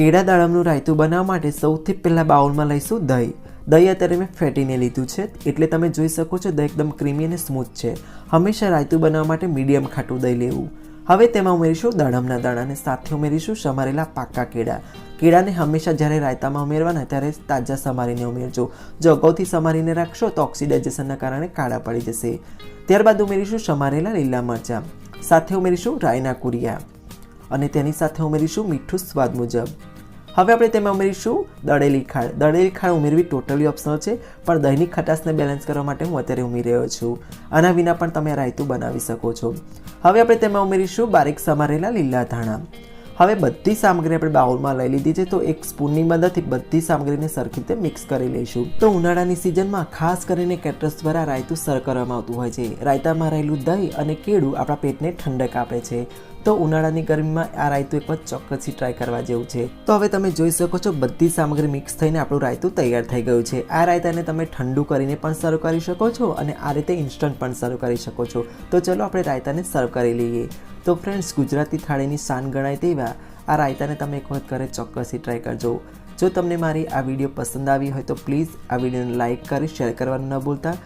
કેળા દાડમનું રાયતું બનાવવા માટે સૌથી પહેલાં બાઉલમાં લઈશું દહીં. દહીં અત્યારે મેં ફેટીને લીધું છે, એટલે તમે જોઈ શકો છો દહીં એકદમ ક્રીમી અને સ્મૂથ છે. હંમેશા રાયતું બનાવવા માટે મીડિયમ ખાટું દહીં લેવું. હવે તેમાં ઉમેરીશું દાડમના દાણાને સાથે ઉમેરીશું સમારેલા પાકા કેળા. કેળાને હંમેશા જ્યારે રાયતામાં ઉમેરવાના ત્યારે તાજા સમારીને ઉમેરજો. જો અગાઉથી સમારીને રાખશો તો ઓક્સિડાઇઝેશનના કારણે કાળા પડી જશે. ત્યારબાદ ઉમેરીશું સમારેલા લીલા મરચાં. સાથે ઉમેરીશું રાયના કુરિયા. અને તેની સાથે ઉમેરીશું મીઠું સ્વાદ મુજબ. હવે આપણે તેમાં ઉમેરીશું દળેલી ખાંડ. દળેલી ખાંડ ઉમેરવી ટોટલી ઓપ્શનલ છે, પણ દહીંની ખટાશને બેલેન્સ કરવા માટે હું અત્યારે ઉમેરી રહ્યો છું. આના વિના પણ તમે રાયતું બનાવી શકો છો. હવે આપણે તેમાં ઉમેરીશું બારીક સમારેલા લીલા ધાણા. હવે બધી સામગ્રી આપણે બાઉલમાં લઈ લીધી છે, તો એક સ્પૂનની મદદથી બધી સામગ્રીને સરખી રીતે મિક્સ કરી લઈશું. તો ઉનાળાની સિઝનમાં ખાસ કરીને કેટરસ દ્વારા રાયતું સર કરવામાં આવતું હોય છે. રાયતામાં રહેલું દહીં અને કેળું આપણા પેટને ઠંડક આપે છે. તો ઉનાળાની ગરમીમાં આ રાયતું એક વખત ચોક્કસથી ટ્રાય કરવા જેવું છે. તો હવે તમે જોઈ શકો છો બધી સામગ્રી મિક્સ થઈને આપણું રાયતું તૈયાર થઈ ગયું છે. આ રાયતાને તમે ઠંડુ કરીને પણ સર્વ કરી શકો છો અને આ રીતે ઇન્સ્ટન્ટ પણ સર્વ કરી શકો છો. તો ચલો આપણે રાયતાને સર્વ કરી લઈએ. તો ફ્રેન્ડ્સ ગુજરાતી થાળીની શાન ગણાય તેવા આ રાયતાને તમે એક વખત ઘરે ચોક્કસથી ટ્રાય કરજો. જો તમને મારી આ વીડિયો પસંદ આવી હોય તો પ્લીઝ આ વિડીયોને લાઇક કરી શેર કરવાનું ન ભૂલતા.